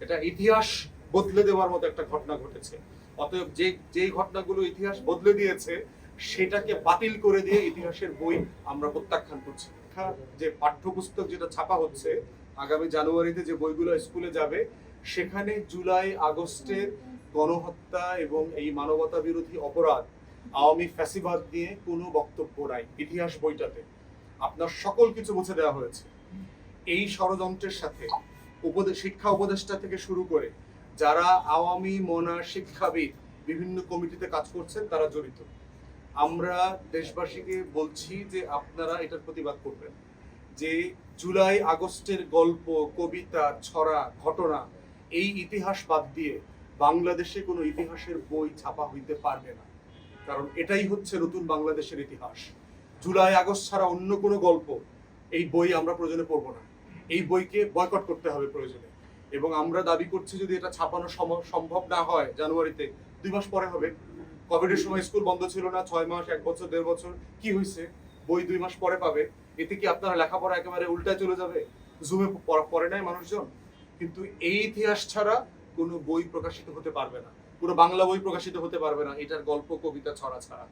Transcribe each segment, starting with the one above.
এটা ইতিহাস বদলে দেওয়ার মতো একটা ঘটনা ঘটেছে। অতএব যে যেই ঘটনাগুলো ইতিহাস বদলে দিয়েছে, সেটাকে বাতিল করে দিয়ে ইতিহাসের বই আমরা প্রত্যাখ্যান করছি। যে পাঠ্যপুস্তক যেটা ছাপা হচ্ছে, আগামী জানুয়ারিতে যে বইগুলো স্কুলে যাবে, সেখানে জুলাই, আগস্টের গণহত্যা এবং এই মানবতা বিরোধী অপরাধ আওয়ামী ফ্যাসিবাদ নিয়ে কোনো বক্তব্য নাই ইতিহাস বইটাতে। আপনার সকল কিছু মুছে দেওয়া হয়েছে। এই ষড়যন্ত্রের সাথে শিক্ষা উপদেষ্টা থেকে শুরু করে যারা আওয়ামী মনা শিক্ষাবিদ বিভিন্ন কমিটিতে কাজ করছেন, তারা জড়িত। আমরা দেশবাসীকে বলছি যে আপনারা এটার প্রতিবাদ করবেন। যে জুলাই আগস্টের গল্প, কবিতা, ছড়া, ঘটনা এই ইতিহাস বাদ দিয়ে বাংলাদেশে কোনো ইতিহাসের বই ছাপা হইতে পারবে না। কারণ এটাই হচ্ছে নতুন বাংলাদেশের ইতিহাস। জুলাই আগস্ট ছাড়া অন্য কোনো গল্প, এই বই আমরা প্রয়োজনে পড়ব না। এই বইকে বয়কট করতে হবে প্রয়োজনে। এবং আমরা দাবি করছি যদি এটা ছাপানো সম্ভব না হয় জানুয়ারিতে, দুই মাস পরে হবে। কোভিডের সময় স্কুল বন্ধ ছিল না, ছয় মাস, এক বছর, দেড় বছর, কি হয়েছে? বই দুই মাস পরে পাবে। এতে কি আপনারা লেখাপড়া একেবারে উল্টায় চলে যাবে? জুমে পড়ে নাই মানুষজন? কিন্তু এই ইতিহাস ছাড়া কোনো বই প্রকাশিত হতে পারবে না। পুরো বাংলা বই প্রকাশিত হতে পারবে না। এটার গল্প, কবিতা ছড়া ছাড়া।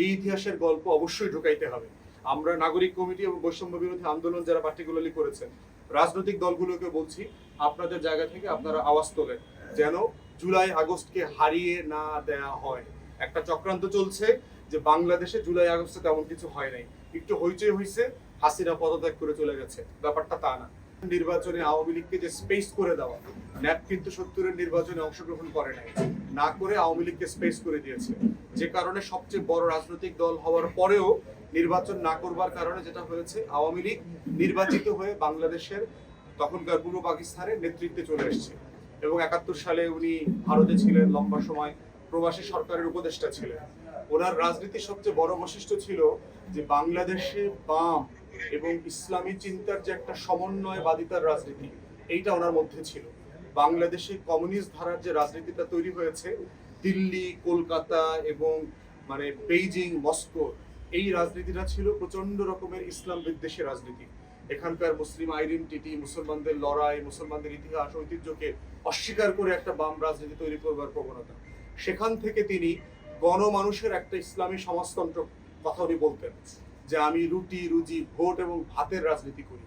এই ইতিহাসের গল্প অবশ্যই ঢুকাইতে হবে। আমরা নাগরিক কমিটি এবং বৈষম্য বিরোধী আন্দোলন যারা পার্টিকুলারলি করেছেন রাজনৈতিক দলগুলোকে বলছি, আপনাদের জায়গা থেকে আপনারা আওয়াজ তোলেন, যেন জুলাই আগস্টকে হারিয়ে না দেয়া হয়। একটা চক্রান্ত চলছে যে বাংলাদেশে জুলাই আগস্টে তেমন কিছু হয় নাই। একটু হইচই হইছে, হাসিনা পদত্যাগ করে চলে গেছে। ব্যাপারটা তা না। নির্বাচনে আওয়ামী লীগকে যে স্পেস করে দেওয়া ন্যাপ কিন্তু সত্তরের নির্বাচনে অংশগ্রহণ করে নাই, না করে আওয়ামী লীগকে স্পেস করে দিয়েছে। যে কারণে সবচেয়ে বড় রাজনৈতিক দল হওয়ার পরেও নির্বাচন না করবার কারণে যেটা হয়েছে, আওয়ামী লীগ নির্বাচিত হয়ে বাংলাদেশের তখনকার পূর্ব পাকিস্তানের নেতৃত্বে চলে এসেছে। এবং একাত্তর সালে উনি ভারতে ছিলেন, লম্বা সময় প্রবাসী সরকারের উপদেষ্টা ছিলেন। ওনার রাজনীতির সবচেয়ে বড় বৈশিষ্ট্য ছিল যে বাংলাদেশে বাম এবং ইসলামী চিন্তার যে একটা সমন্বয়বাদিতার রাজনীতি, এইটা ওনার মধ্যে ছিল। বাংলাদেশে কমিউনিস্ট ধারার যে রাজনীতিটা তৈরি হয়েছে, দিল্লি, কলকাতা এবং মানে বেইজিং, মস্কো এই রাজনীতিটা ছিল প্রচণ্ড রকমের ইসলাম বিদ্বেষী রাজনীতি। এখানকার মুসলিম আইডেন্টিটি মুসলমানদের লড়াই, মুসলমানদের ইতিহাস, ঐতিহ্যকে অস্বীকার করে একটা বাম রাজনীতি তৈরি করবার প্রবণতা। সেখান থেকে তিনি গণমানুষের একটা ইসলামী সমাজতন্ত্র কথা উনি বলতেন যে, আমি রুটি, রুজি, ভোট এবং ভাতের রাজনীতি করি।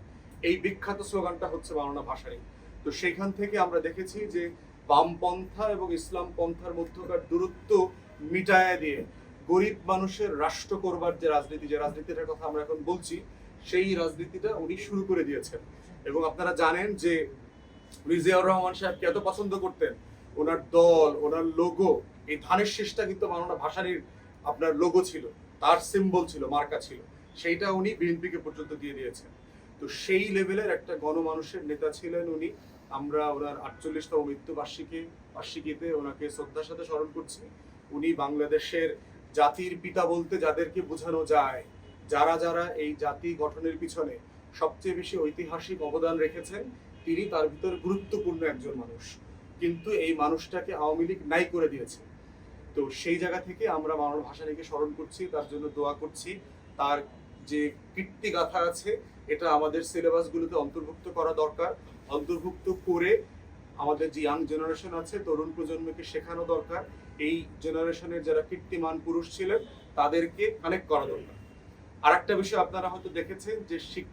এই বিখ্যাত স্লোগানটা হচ্ছে বাংলা ভাষায় তো সেখান থেকে আমরা দেখেছি যে, বামপন্থা এবং ইসলাম পন্থার মধ্যকার দূরত্ব মিটায় দিয়ে গরিব মানুষের রাষ্ট্র করবার যে রাজনীতি, যে রাজনীতিটার কথা আমরা এখন বলছি, সেই রাজনীতিটা উনি শুরু করে দিয়েছেন। এবং আপনারা জানেন যে উনি জিয়াউর রহমান সাহেবকে এত পছন্দ করতেন, ওনার দল, ওনার লোগো এই ধানের শেষটা কিন্তু মাননা ভাসানির আপনার লোগো ছিল, তার সিম্বল ছিল, মার্কা ছিল। সেইটা উনি বিএনপিকে পর্যন্ত দিয়ে দিয়েছেন। তো সেই লেভেলের একটা গণমানুষের নেতা ছিলেন উনি। আমরা ওনার আটচল্লিশতম মৃত্যু বার্ষিকী বার্ষিকীতে ওনাকে শ্রদ্ধার সাথে স্মরণ করছি। উনি বাংলাদেশের জাতির পিতা বলতে যাদেরকে বোঝানো যায়, যারা যারা এই জাতি গঠনের পিছনে সবচেয়ে বেশি ঐতিহাসিক অবদান রেখেছেন, তিনি তার ভিতর গুরুত্বপূর্ণ একজন মানুষ। কিন্তু এই মানুষটাকে আওয়ামী লীগ নাই করে দিয়েছে। তো সেই জায়গা থেকে আমরা মানব ভাষানীকে স্মরণ করছি, তার জন্য দোয়া করছি। তার যে কীর্তি গাথা আছে, এটা আমাদের সিলেবাসগুলোতে অন্তর্ভুক্ত করা দরকার। অন্তর্ভুক্ত করে আমাদের যে ইয়াং জেনারেশন আছে, তরুণ প্রজন্মকে শেখানো দরকার। এই জেনারেশনের যারা কীর্তিমান পুরুষ ছিলেন, তাদেরকে কানেক্ট করা দরকার। আর একটা বিষয় আপনারা হয়তো দেখেছেন যে শিক্ষা